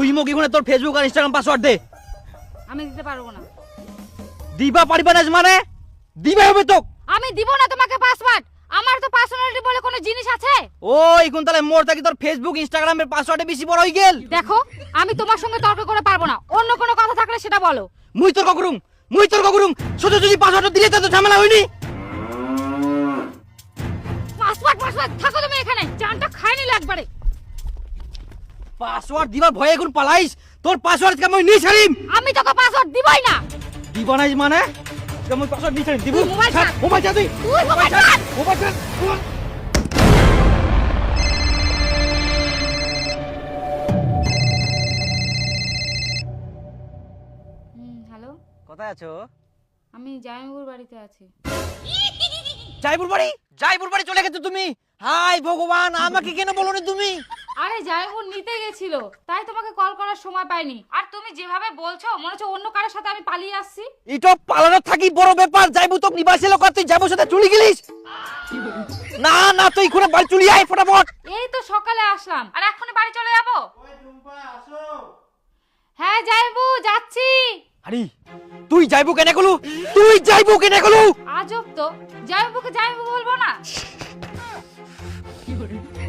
তুই মোক তোর ফেসবুক আর ইনস্টাগ্রাম পাসওয়ার্ড দে। আমি দিতে পারব না। দিবা পারিবা না মানে দিবা হবে তো আমি দিব না তোমাকে পাসওয়ার্ড আমার তো পার্সোনালিটি বলে কোনো জিনিস আছে? ও এখন তাহলে মোর থাকি তোর ফেসবুক ইনস্টাগ্রামের পাসওয়ার্ডে বেশি বড় হই গেল। দেখো আমি তোমার সঙ্গে তর্ক করে পারব না। অন্য কোনো কথা থাকলে সেটা বলো। মুই তর্ক করুম মুই তর্ক করুম। শুধু যদি পাসওয়ার্ড দিলে তো ঝামেলা হইনি পাসওয়ার্ড পাসওয়ার্ড থাকো তুমি এখানে। জানটা খাই নিলে একবারে। পাসওয়ার্ড দিবার ভয়ে এখন পালাইস? তোর পাসওয়ার্ড কে মই নি ছাড়িম। আমি তোকে পাসওয়ার্ড দিবই না। দিবা নাই মানে? কে মই পাসওয়ার্ড নি ছাড়িম। দিব মোবাইল ছাড়। মোবাইল ছাড় তুই। মোবাইল ছাড়। মোবাইল ছাড় হ্যালো? কোথায় আছো? আমি জামাইবাবুর বাড়িতে আছি। জয়পুর বাড়ি? জয়পুর বাড়ি চলে গেছো তুমি? হাই ভগবান আমাকে কেন বলো না তুমি? আরে যাই জামাইবাবু নিতে গেছিল। তাই তোমাকে কল করার সময় পাইনি। আর তুমি যেভাবে বলছো মনে হচ্ছে অন্য কারোর সাথে আমি পালিয়ে আসছি। এটা পালানো থাকি বড় ব্যাপার। যাইবু তো নিবাসী লোক আর তুই যাব সাথে চলে গেলিস। না না তুই খুনে বাড়ি চলি আয় ফটাফট। এই তো সকালে আসলাম। আর এখনই বাড়ি চলে যাব? হ্যাঁ জামাইবাবু যাচ্ছি। আরে তুই যাইবু কেনে গলু তুই যাইবু কেনে গলু আজব তো। জামাইবাবুকে জামাইবাবু বলব না। না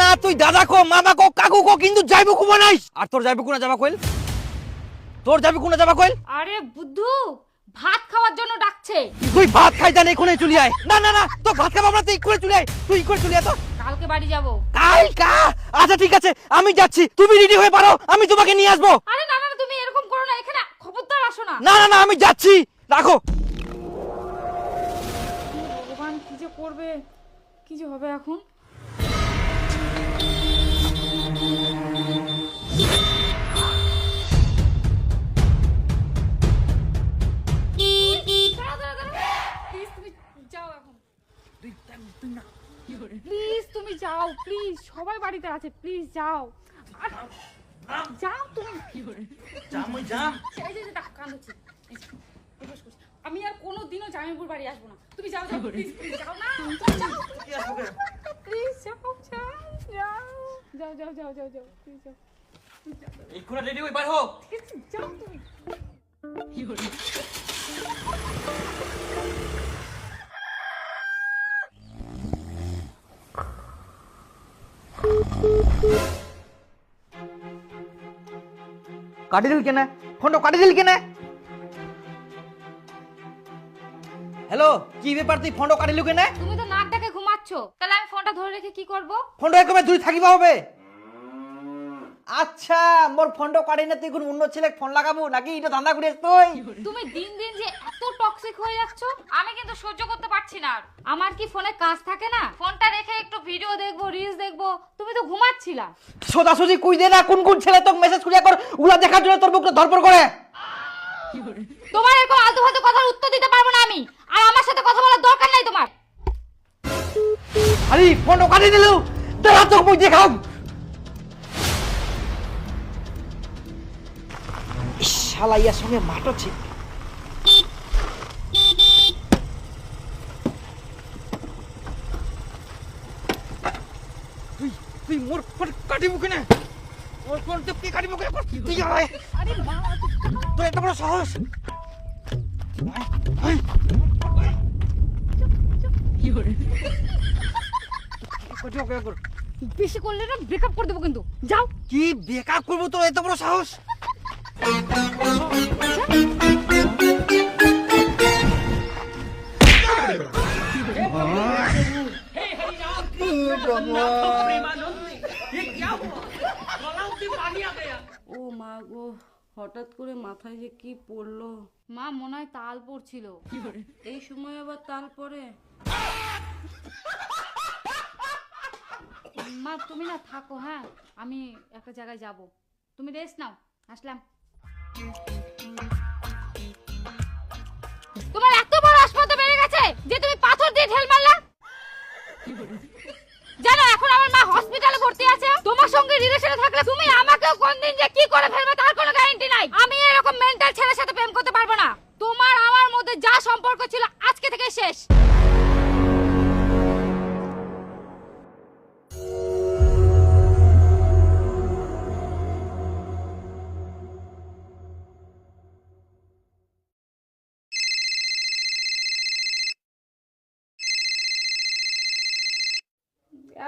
না তুই দাদা কো মামা কো কাকু কো কিন্তু যাইবু কুমা নাই। আর তোর যাইবু কোনা যাবা কইল তোর কোনা যাবা কইল আরে বুদ্ধু ভাত খাওয়ার জন্য ডাকছে। তুই ভাত খাই জানে এখনে চলি আয়। না না না তো ভাত খাবা আমরা তুই করে চলি আয়। তুই করে চলি আয় তো। কালকে বাড়ি যাব। কাল কা? আচ্ছা ঠিক আছে আমি যাচ্ছি। তুমি রেডি হয়ে পারো আমি তোমাকে নিয়ে আসব। আরে না না না, তুমি এরকম করো না এখানে খবরদার আসো না। না না না আমি যাচ্ছি। রাখো। ভগবান কি যে করবে? কি যে হবে এখন? না প্লিজ তুমি যাও প্লিজ সবাই বাড়িতে আছে প্লিজ যাও। যাও তুমি। জামই জাম এই যে দেখো কান্দছি আমি আর কোনো দিনও জামিপুর বাড়ি আসব না। তুমি যাও যাও প্লিজ যাও। না প্লিজ যাও যাও। যাও যাও যাও। যাও যাও প্লিজ যাও এই খুঁড়া রেডি হয়ে বার হোক যাও তুমি। কাটি দিল কেনে? ফোনটা কাটি দিল কেনে? হ্যালো কি ব্যাপার তুই ফোনটা কাটিলু কেনে? তুমি তো নাক ডাকে ঘুমাচ্ছ। তাহলে আমি ফোনটা ধরে রেখে কি করব? ফোনটা একবার দূরে থাকিবা হবে। আচ্ছা মোর ফোনটা কাটি না তুই কোন অন্য ছেলে ফোন লাগাবো নাকি এটা ধান্দা করিস তুই? তুমি দিন দিন যে এত টক্সিক হয়ে যাচ্ছ আমি কিন্তু সহ্য করতে পারছি না আর। আমার কি ফোনে কাজ থাকে না? ফোনটা রেখে একটু ভিডিও দেখব রিলস দেখব তুমি তো ঘুমাচ্ছিলা। সোজাসুজি কুই দে না কোন কোন ছেলে তোকে মেসেজ করিয়া কর উলা দেখার জন্য তোর বুকটা ধরপড় করে। তোমার এরকম আলতু ফালতু কথার উত্তর দিতে পারব না আমি। আর আমার সাথে কথা বলার দরকার নাই তোমার। আরে ফোনটা কাটি দিলু দাঁড়া তোকে মুখ দেখাও শালা সঙ্গে মাটো ছিল তুই তুই মোর ফোন কাটিব কেনে? মোর ফোন তুই কি কাটিব কেনে? তুই আয়। আরে মা তোর এত বড় সাহস? বেশি করলে না ব্রেকআপ করে দেবো কিন্তু। যাও। কি বেকার করব তোর এত বড় সাহস? ও মা গো হঠাৎ করে মাথায় যে কি পড়ল? মা মনে হয় তাল পড়ছিল। এই সময় আবার তাল পড়ে। মা তুমি না থাকো হ্যাঁ? আমি একটা জায়গায় যাব। তুমি রেস্ট নাও আসলাম। তোমার এত বড় আসপাতা বেড়ে গেছে যে তুমি পাথর দিয়ে ঢেল মারলা? জানো, এখন আমার মা হসপিটালে ভর্তি আছে। তোমার সঙ্গে রিলেশনে থাকলে তুমি আমাকেও কোন দিন যে কি করে ফেলবে তার কোনো গ্যারান্টি নাই। আমি এরকম মেন্টাল ছেলের সাথে প্রেম করতে পারব না। তোমার আমার মধ্যে যা সম্পর্ক ছিল আজকে থেকে শেষ।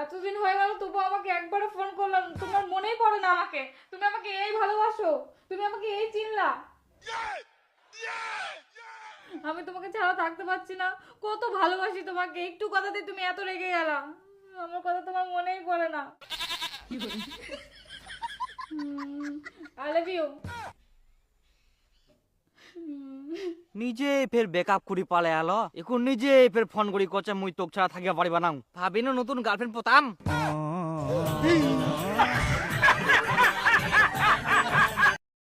এতদিন হয়ে গেল তবু আমাকে একবারও ফোন করলাম তোমার মনেই পড়ে না আমাকে। তুমি আমাকে এই ভালোবাসো তুমি আমাকে এই চিনলা। আমি তোমাকে ছাড়া থাকতে পারছি না কত ভালোবাসি তোমাকে একটু কথাতে তুমি এত রেগে গেলা আমার কথা তোমার মনেই পড়ে না। আই লাভ ইউ নিজে ফের বেকআপ করি পালে আলো। এখন নিজে ফের ফোন করি কচে মুই তোক ছাড়া থাকিয়া পারিবা না ভাবিনো নতুন গার্লফ্রেন্ড পতাম।